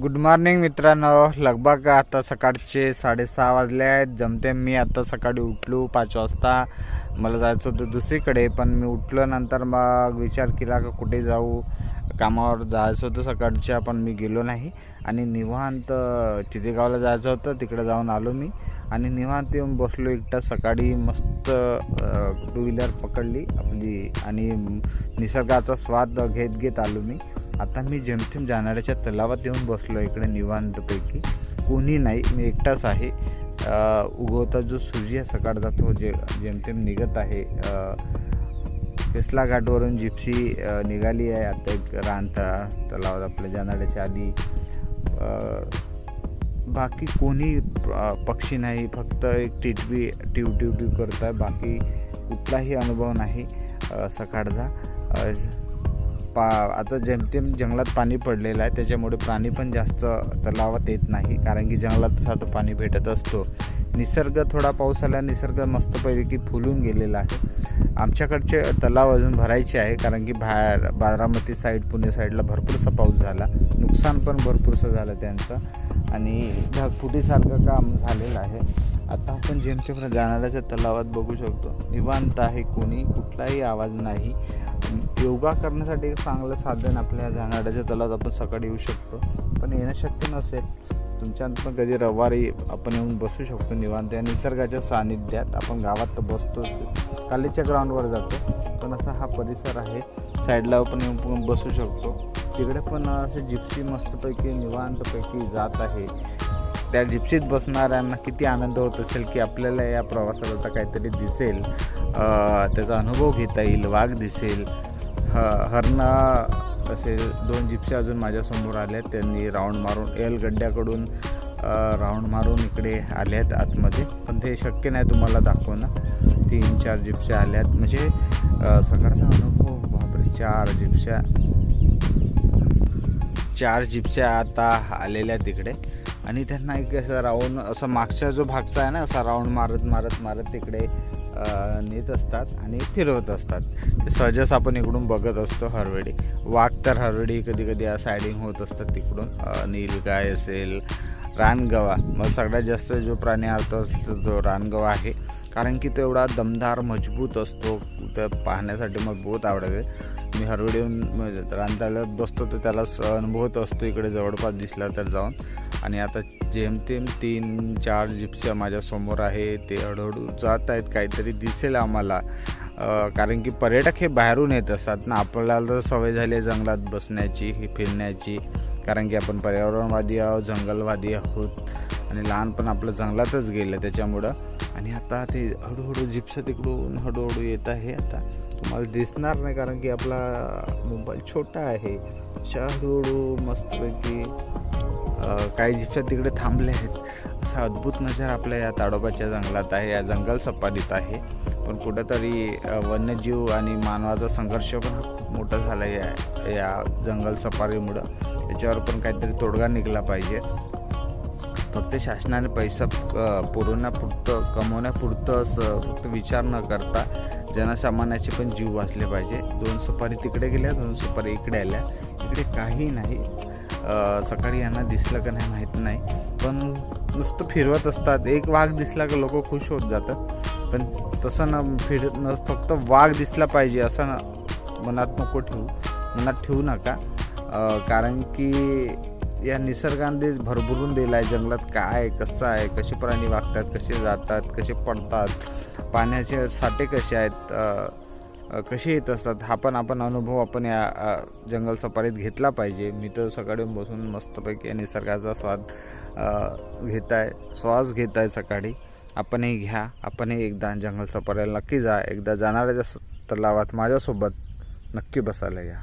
Good morning मित्रांनो. लगभग आता सकाळचे साडेसहा वाजले आहेत. जमते मी आता सकाळी उठलो पाच वाजता. मला जायचं होतं दुसरीकडे पण मी उठलो नंतर मग विचार केला का कुठे जाऊ? कामावर जायचं होतं सकाळच्या पण मी गेलो नाही. आणि निवांत चितेगावला जायचं होतं. तिकडे जाऊन आलो मी. आणि निवांत येऊन बसलो एकटा. सकाळी मस्त टू व्हीलर पकडली आपली. आणि निसर्गाचा स्वाद घेत घेत आलो मी. आता मी जेमथेम जाणाऱ्याच्या तलावात येऊन बसलो इकडे निवांतपैकी. कोणी नाही मी एकटाच आहे. उगवता जो सूर्य सकाळ जातो जे जेमतेम निघत आहे अ, केसला घाटवरून जिप्सी निघाली आहे. आता एक रानतळा तलावात आपल्या जाणाऱ्याच्या आधी. बाकी कोणी पक्षी नाही. फक्त एक टिटवी ट्यू ट्यू ट्यू करत आहे बाकी कुठलाही अनुभव नाही. सकाळचा. पा आता जेमतेम जंगलात पाणी पडलेलं आहे त्याच्यामुळे प्राणी पण जास्त तलावात येत नाही कारण की जंगलात साधं पाणी भेटत असतो. निसर्ग थोडा पाऊस आला निसर्ग मस्तपैकी फुलून गेलेला आहे. आमच्याकडचे तलाव अजून भरायचे आहे कारण की बाहेर बारामती साईड पुणे साईडला भरपूरसा पाऊस झाला. नुकसान पण भरपूरसं झालं त्यांचं. आणि ढगफुटीसारखं काम झालेलं आहे. आता आपण जेमतेम जाणाऱ्याच्या तलावात बघू शकतो. निवांत आहे कोणी कुठलाही आवाज नाही. योगा करण्यासाठी एक चांगलं साधन आपल्या झानाड्याच्या तलात आपण सकाळी येऊ शकतो. पण येणं शक्य नसेल तुमच्या पण कधी रविवारी आपण येऊन बसू शकतो निवांत. या निसर्गाच्या सानिध्यात आपण गावात तर बसतोच. कालीच्या ग्राउंडवर जातो. पण असा हा परिसर आहे साईडला आपण येऊन बसू शकतो. तिकडे पण असे जिप्सी मस्तपैकी निवांतपैकी जात आहे. त्या जिप्सीत बसणाऱ्यांना किती आनंद होत असेल की आपल्याला या प्रवासात आता काहीतरी दिसेल. त्याचा अनुभव घेता येईल वाघ दिसेल. ह हरणं असे दोन जिप्सी अजून माझ्यासमोर आले आहेत त्यांनी राऊंड मारून एल गड्ड्याकडून राऊंड मारून इकडे आले आहेत आतमध्ये. पण ते शक्य नाही तुम्हाला दाखवणं. तीन चार जिप्स्या आल्या आहेत म्हणजे सकाळचा अनुभव बापरे चार जिप्स्या. चार जिप्स्या आता आलेल्या आहेत तिकडे. आणि त्यांना एक असं राऊंड असं मागचा जो भागचा आहे ना असा राऊंड मारत मारत मारत तिकडे नेत असतात आणि फिरवत असतात. ते सहजच आपण इकडून बघत असतो हरवेळी वाघ तर हरवेळी कधी कधी सायडिंग होत असतात तिकडून. नीलगाय असेल रानगवा. मग सगळ्यात जास्त जो प्राणी आलतो असतो तो रानगवा आहे. कारण की तो एवढा दमदार मजबूत असतो. तर पाहण्यासाठी मला बहुत आवडते मी हरवेळी म्हणजे येऊन बसतो तर त्याला स- अनुभवत असतो इकडे जवळपास दिसला तर जाऊन. आणि आता जेमतेम तीन चार जिप्स्या माझ्यासमोर आहे. ते हळूहळू जात आहेत काहीतरी दिसेल आम्हाला. कारण की पर्यटक हे बाहेरून येत असतात ना. आपल्याला तर सवय झाली आहे जंगलात बसण्याची फिरण्याची. कारण की आपण पर्यावरणवादी आहोत जंगलवादी आहोत. आणि लहानपण आपलं जंगलातच गेलं त्याच्यामुळं. आणि आता ते हळूहळू जिप्स तिकडून हळूहळू येत आहे. आता तुम्हाला दिसणार नाही कारण की आपला मोबाईल छोटा आहे. अशा हळूहळू मस्तपैकी काही जिप्सा तिकडे थांबले आहेत. असा अद्भुत नजर आपल्या या ताडोबाच्या जंगलात आहे. या जंगल सफारीत आहे. पण कुठंतरी वन्यजीव आणि मानवाचा संघर्ष पण खूप मोठा झाला आहे या या जंगल सफारीमुळं याच्यावर पण काहीतरी तोडगा निघाला पाहिजे. फक्त शासनाने पैसा पुरवण्यापुरतं कमवण्यापुरतं फक्त विचार न करता जनसामान्याचे पण जीव वाचले पाहिजे. दोन सुपारी तिकडे गेल्या दोन सुपारी इकडे आल्या. इकडे काही नाही. सकाळी यांना दिसलं का नाही माहीत नाही. पण नुसतं फिरवत असतात. एक वाघ दिसला का लोक खुश होत जातात. पण तसं न फिर न फक्त वाघ दिसला पाहिजे असं मनात नको ठेवू. मनात ठेवू नका. कारण की या निसर्गाने भरभरून दिला आहे जंगलात काय आहे, कसं आहे कसे प्राणी वागतात कसे जातात कसे पडतात पाण्याचे साठे कसे आहेत कसे येत असतात हा पण आपण अनुभव आपण या जंगल सफारीत घेतला पाहिजे. मी तर सकाळी बसून मस्तपैकी या निसर्गाचा स्वाद घेत आहे श्वास घेत आहे सकाळी. आपणही घ्या आपणही एकदा जंगल सफारीला नक्की जा एकदा जाणाऱ्या तलावात माझ्यासोबत नक्की बसायला घ्या